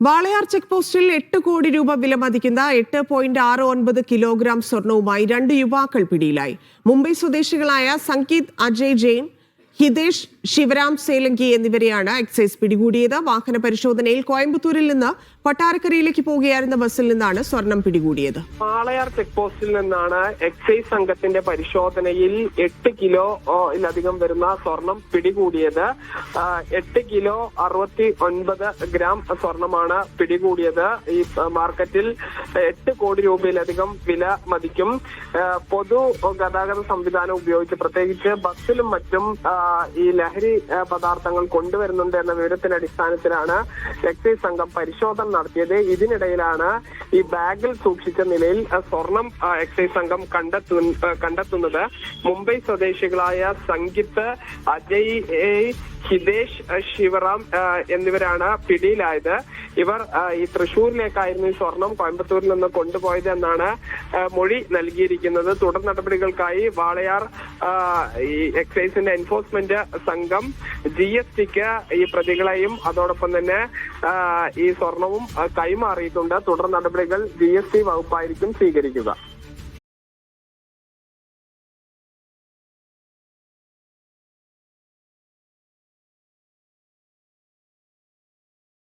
Walayar check പോസ്റ്റിൽ എട്ട് കോടി രൂപ വില മതിക്കുന്ന എട്ട് പോയിന്റ് ആറ് ഒൻപത് കിലോഗ്രാം സ്വർണവുമായി രണ്ട് യുവാക്കൾ പിടിയിലായി. മുംബൈ സ്വദേശികളായ സംഗീത് അജയ് ജെയിൻ ഹിതേഷ് ശിവരാം സേലങ്കി എന്നിവരെയാണ് എക്സൈസ് പിടികൂടിയത്. വാഹന പരിശോധനയിൽ കോയമ്പത്തൂരിൽ നിന്ന് കൊട്ടാരക്കരയിലേക്ക് പോകുകയായിരുന്ന ബസ്സിൽ നിന്നാണ് സ്വർണം പിടികൂടിയത്. വാളയാർ ചെക്ക് പോസ്റ്റിൽ നിന്നാണ് എക്സൈസ് സംഘത്തിന്റെ പരിശോധനയിൽ എട്ട് കിലോ ഇലധികം വരുന്ന സ്വർണം പിടികൂടിയത്. എട്ട് കിലോ അറുപത്തി ഒൻപത് ഗ്രാം സ്വർണമാണ് പിടികൂടിയത്. ഈ മാർക്കറ്റിൽ എട്ട് കോടി രൂപയിലധികം വില മതിക്കും. പൊതു ഗതാഗത സംവിധാനം ഉപയോഗിച്ച് പ്രത്യേകിച്ച് ബസ്സിലും മറ്റും ഈ ലഹരി പദാർത്ഥങ്ങൾ കൊണ്ടുവരുന്നുണ്ട് എന്ന വിവരത്തിന്റെ അടിസ്ഥാനത്തിലാണ് എക്സൈസ് സംഘം പരിശോധന നടത്തിയത്. ഇതിനിടയിലാണ് ഈ ബാഗിൽ സൂക്ഷിച്ച നിലയിൽ സ്വർണം എക്സൈസ് സംഘം കണ്ടെത്തു കണ്ടെത്തുന്നത്. മുംബൈ സ്വദേശികളായ സംഗീത് അജയ് ഹിതേഷ് ശിവറാം എന്നിവരാണ് പിടിയിലായത്. ഇവർ ഈ തൃശൂരിലേക്കായിരുന്നു ഈ സ്വർണം കോയമ്പത്തൂരിൽ നിന്ന് കൊണ്ടുപോയത് എന്നാണ് മൊഴി നൽകിയിരിക്കുന്നത്. തുടർ നടപടികൾക്കായി വാളയാർ ഈ എക്സൈസിന്റെ എൻഫോഴ്സ്മെന്റ് സംഘം ജി എസ് ടിക്ക് ഈ പ്രതികളെയും അതോടൊപ്പം തന്നെ ഈ സ്വർണവും കൈമാറിയിട്ടുണ്ട്. തുടർ നടപടികൾ ജി എസ് ടി വകുപ്പായിരിക്കും സ്വീകരിക്കുക.